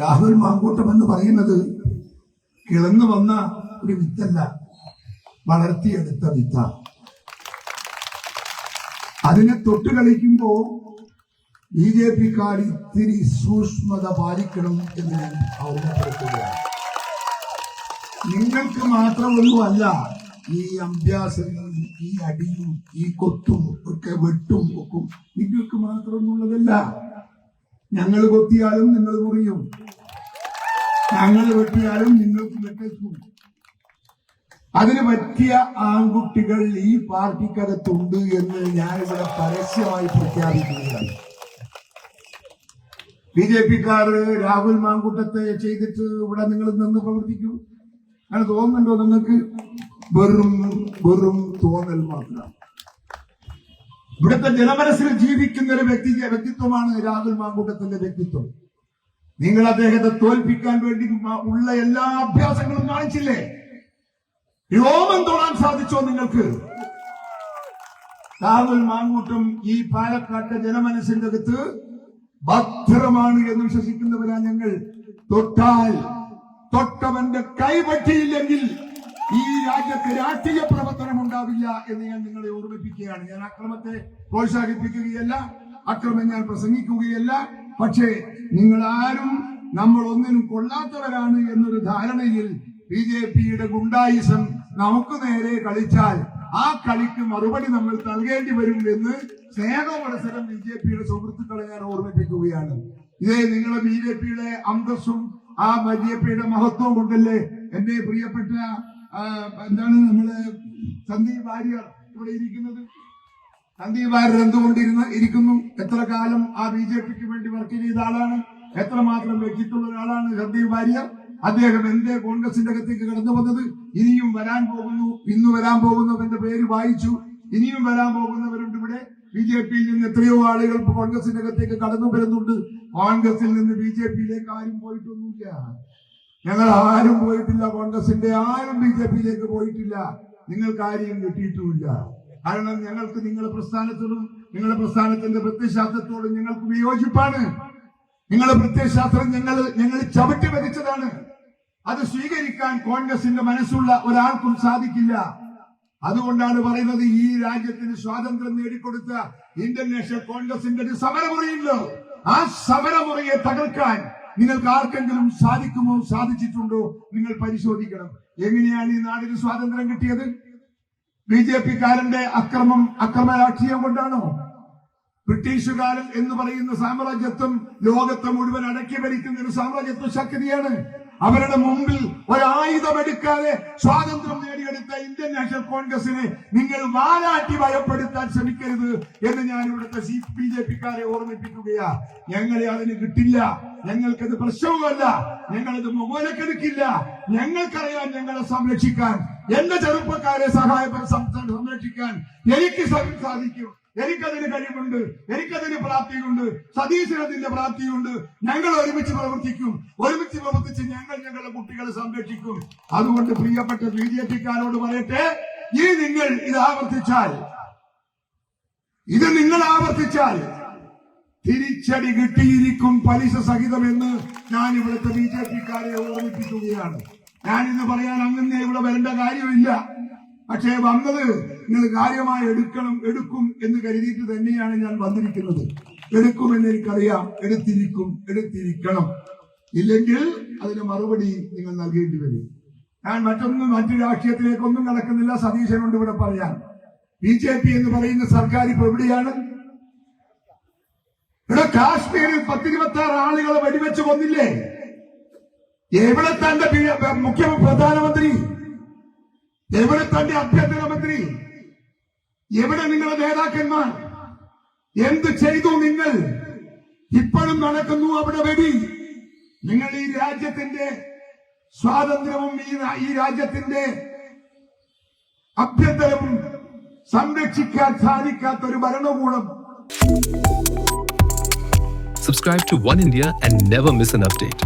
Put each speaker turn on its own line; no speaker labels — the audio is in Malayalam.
രാഹുൽ മാങ്കൂട്ടം എന്ന് പറയുന്നത് കിളന്നു വന്ന ഒരു വിത്തല്ല വളർത്തിയെടുത്ത വിത്ത. അതിനെ തൊട്ട് കളിക്കുമ്പോ ബി ജെ പിക്കാർ ഇത്തിരി സൂക്ഷ്മത പാലിക്കണം എന്ന് ഞാൻ ഓർമ്മപ്പെടുത്തുകയാണ് നിങ്ങൾക്ക് മാത്രമൊന്നുമല്ല ഈ അഭ്യാസങ്ങളും ഈ അടിയും ഈ കൊത്തും ഒക്കെ വെട്ടും ഒക്കെ നിങ്ങൾക്ക് മാത്രമൊന്നുള്ളതല്ല ഞങ്ങൾ കൊത്തിയാലും നിങ്ങൾ മുറിയും. ഞങ്ങൾ വെട്ടിയാലും നിങ്ങൾക്ക് വെട്ടും അതിന് പറ്റിയ ആൺകുട്ടികൾ ഈ പാർട്ടിക്കകത്തുണ്ട് എന്ന് ഞാനിവിടെ പരസ്യമായി പ്രഖ്യാപിക്കുകയാണ്. ബി ജെ പിക്കാര് രാഹുൽ മാങ്കൂട്ടത്തെ ചെയ്തിട്ട് ഇവിടെ നിങ്ങൾ നിന്ന് പ്രവർത്തിക്കൂ. അങ്ങനെ തോന്നുന്നുണ്ടോ നിങ്ങൾക്ക്? വെറും വെറും തോന്നൽ മാത്രമാണ് ഇവിടുത്തെ ജനമനസ്സിൽ ജീവിക്കുന്ന ഒരു വ്യക്തി വ്യക്തിത്വമാണ് രാഹുൽ മാങ്കൂട്ടത്തിന്റെ വ്യക്തിത്വം. നിങ്ങൾ അദ്ദേഹത്തെ തോൽപ്പിക്കാൻ വേണ്ടി ഉള്ള എല്ലാ അഭ്യാസങ്ങളും കാണിച്ചില്ലേ? രോമം തൊടാൻ സാധിച്ചോ നിങ്ങൾക്ക്? രാഹുൽ മാങ്കൂട്ടം ഈ പാലക്കാട്ടെ ജനമനസ്സിന്റെ അകത്ത് ഭദ്രമാണ് എന്ന് വിശ്വസിക്കുന്നവരാ ഞങ്ങൾ. തൊട്ടാൽ തൊട്ടവന്റെ കൈപറ്റിയില്ലെങ്കിൽ ഈ രാജ്യത്ത് രാഷ്ട്രീയ പ്രവർത്തനം ഉണ്ടാവില്ല എന്ന് ഞാൻ നിങ്ങളെ ഓർമ്മിപ്പിക്കുകയാണ്. ഞാൻ അക്രമത്തെ പ്രോത്സാഹിപ്പിക്കുകയല്ല അക്രമം ഞാൻ പ്രസംഗിക്കുകയല്ല. പക്ഷേ നിങ്ങൾ ആരും നമ്മൾ ഒന്നിനും കൊള്ളാത്തവരാണ് എന്നൊരു ധാരണയിൽ ബി ജെ പിയുടെ ഗുണ്ടായിസം നമുക്ക് നേരെ കളിച്ചാൽ ആ കളിക്ക് മറുപടി നമ്മൾ നൽകേണ്ടി വരും എന്ന് സ്നേഹമത്സരം ബി ജെ പിയുടെ സുഹൃത്തുക്കളെ ഞാൻ ഓർമ്മിപ്പിക്കുകയാണ്. ഇതേ നിങ്ങളെ ബി ജെ പിയുടെ അന്തസ്സും ആ ബി ജെ പിയുടെ മഹത്വവും കൊണ്ടല്ലേ എന്റെ പ്രിയപ്പെട്ട എന്താണ് നമ്മൾ സന്ദീപ് വാര്യർ ഇവിടെ ഇരിക്കുന്നത്? സന്ദീപ് വാര്യർ എന്തുകൊണ്ടിരുന്ന ഇരിക്കുന്നു? എത്ര കാലം ആ ബി ജെ പിക്ക് വേണ്ടി വർക്ക് ചെയ്ത ആളാണ്? എത്രമാത്രം വ്യക്തിത്വമുള്ള ഒരാളാണ് സന്ദീപ് വാര്യർ? അദ്ദേഹം എന്റെ കോൺഗ്രസിന്റെ അകത്തേക്ക് കടന്നു വന്നത്? ഇനിയും വരാൻ പോകുന്നു ഇന്ന് വരാൻ പോകുന്നവന്റെ പേര് വായിച്ചു. ഇനിയും വരാൻ പോകുന്നവരുണ്ട് ഇവിടെ. ബി ജെ പിയിൽ നിന്ന് എത്രയോ ആളുകൾ കോൺഗ്രസിന്റെ അകത്തേക്ക് കടന്നു വരുന്നുണ്ട്. കോൺഗ്രസിൽ നിന്ന് ബി ജെ പിയിലേക്ക് ആരും പോയിട്ടൊന്നുമില്ല. ഞങ്ങൾ ആരും പോയിട്ടില്ല കോൺഗ്രസിന്റെ ആരും ബി ജെ പിയിലേക്ക് പോയിട്ടില്ല. നിങ്ങൾക്ക് ആരെയും കിട്ടിയിട്ടുമില്ല കാരണം ഞങ്ങൾക്ക് നിങ്ങളുടെ പ്രസ്ഥാനത്തോടും നിങ്ങളുടെ പ്രസ്ഥാനത്തിന്റെ പ്രത്യശാസ്ത്രത്തോടും ഞങ്ങൾക്ക് വിയോജിപ്പാണ്. നിങ്ങളുടെ പ്രത്യശാസ്ത്രം ഞങ്ങൾ ഞങ്ങൾ ചവിട്ടി വരിച്ചതാണ്. അത് സ്വീകരിക്കാൻ കോൺഗ്രസിന്റെ മനസ്സുള്ള ഒരാൾക്കും സാധിക്കില്ല. അതുകൊണ്ടാണ് പറയുന്നത് ഈ രാജ്യത്തിന് സ്വാതന്ത്ര്യം നേടിക്കൊടുത്ത ഇന്ത്യൻ നാഷണൽ കോൺഗ്രസിന്റെ ഒരു സമരമുറിയുണ്ടോ. ആ സമരമുറയെ തകർക്കാൻ നിങ്ങൾക്ക് ആർക്കെങ്കിലും സാധിക്കുമോ സാധിച്ചിട്ടുണ്ടോ? നിങ്ങൾ പരിശോധിക്കണം. എങ്ങനെയാണ് ഈ നാടിന് സ്വാതന്ത്ര്യം കിട്ടിയത്? ബി ജെ പിക്കാരന്റെ അക്രമം അക്രമ രാഷ്ട്രീയം കൊണ്ടാണോ? ബ്രിട്ടീഷുകാരൻ എന്ന് പറയുന്ന സാമ്രാജ്യത്വം ലോകത്തെ മുഴുവൻ അടക്കി ഭരിക്കുന്ന ഒരു സാമ്രാജ്യത്വ ശക്തിയാണ്. അവരുടെ മുമ്പിൽ ഒരായുധം എടുക്കാതെ സ്വാതന്ത്ര്യം നേടിയെടുത്ത ഇന്ത്യൻ നാഷണൽ കോൺഗ്രസിനെ നിങ്ങൾ വാലാട്ടി ഭയപ്പെടുത്താൻ ശ്രമിക്കരുത് എന്ന് ഞാൻ ഇവിടുത്തെ സി ബി ജെ പിക്കാരെ ഓർമ്മിപ്പിക്കുകയാ. ഞങ്ങളെ അതിന് കിട്ടില്ല. ഞങ്ങൾക്കത് പ്രശ്നവുമല്ല. ഞങ്ങളത് മുഖവിലക്കെടുക്കില്ല. ഞങ്ങൾക്കറിയാൻ ഞങ്ങളെ സംരക്ഷിക്കാൻ. എന്റെ ചെറുപ്പക്കാരെ സഹായ സംരക്ഷിക്കാൻ എനിക്ക് സാധിക്കും. എനിക്കതിന് കഴിവുണ്ട്. എനിക്കതിന് പ്രാപ്തിയുണ്ട്. സതീശനതിന്റെ പ്രാപ്തിയുണ്ട്. ഞങ്ങൾ ഒരുമിച്ച് പ്രവർത്തിക്കും. ഒരുമിച്ച് പ്രവർത്തിച്ച് ഞങ്ങൾ ഞങ്ങളുടെ കുട്ടികളെ സംരക്ഷിക്കും. അതുകൊണ്ട് പ്രിയപ്പെട്ട ബി ജെ പിക്കാരോട് പറയട്ടെ ഇനി നിങ്ങൾ ഇത് ആവർത്തിച്ചാൽ ഇത് നിങ്ങൾ ആവർത്തിച്ചാൽ തിരിച്ചടി കിട്ടിയിരിക്കും പലിശ സഹിതമെന്ന് ഞാൻ ഇവിടുത്തെ ബി ജെ പിക്കാരെ ഓർമ്മിപ്പിക്കുകയാണ്. ഞാൻ ഇന്ന് പറയാൻ അങ്ങനെ ഇവിടെ വരേണ്ട കാര്യമില്ല. പക്ഷേ വന്നത് നിങ്ങൾ കാര്യമായി എടുക്കണം എടുക്കും എന്ന് കരുതിയിട്ട് തന്നെയാണ് ഞാൻ വന്നിരിക്കുന്നത്. എടുക്കുമെന്ന് എനിക്കറിയാം. എടുത്തിരിക്കും എടുത്തിരിക്കണം. ഇല്ലെങ്കിൽ അതിന് മറുപടി നിങ്ങൾ നൽകേണ്ടി വരും. ഞാൻ മറ്റൊന്നും മറ്റു രാഷ്ട്രീയത്തിലേക്കൊന്നും നടക്കുന്നില്ല സതീശനോട് ഇവിടെ പറയാൻ. ബി ജെ പി എന്ന് പറയുന്ന സർക്കാർ ഇപ്പൊ എവിടെയാണ്? ഇവിടെ കാശ്മീരിൽ പത്തിരുപത്തി ആറ് ആളുകളെ വെടിവെച്ച് കൊന്നില്ലേ? എവിടെ തന്റെ മുഖ്യ പ്രധാനമന്ത്രി? എവിടെ തന്റെ ആഭ്യന്തരമന്ത്രി എവിടെ നിങ്ങളുടെ നേതാക്കന്മാർ? എന്ത് ചെയ്തു നിങ്ങൾ? ഇപ്പോഴും നടക്കുന്നു അവിടെ വെടി. നിങ്ങൾ ഈ രാജ്യത്തിന്റെ സ്വാതന്ത്ര്യവും ഈ രാജ്യത്തിന്റെ അഭ്യന്തരവും സംരക്ഷിക്കാൻ സാധിക്കാത്ത ഒരു ഭരണകൂടം.
Subscribe to One India and never miss an update.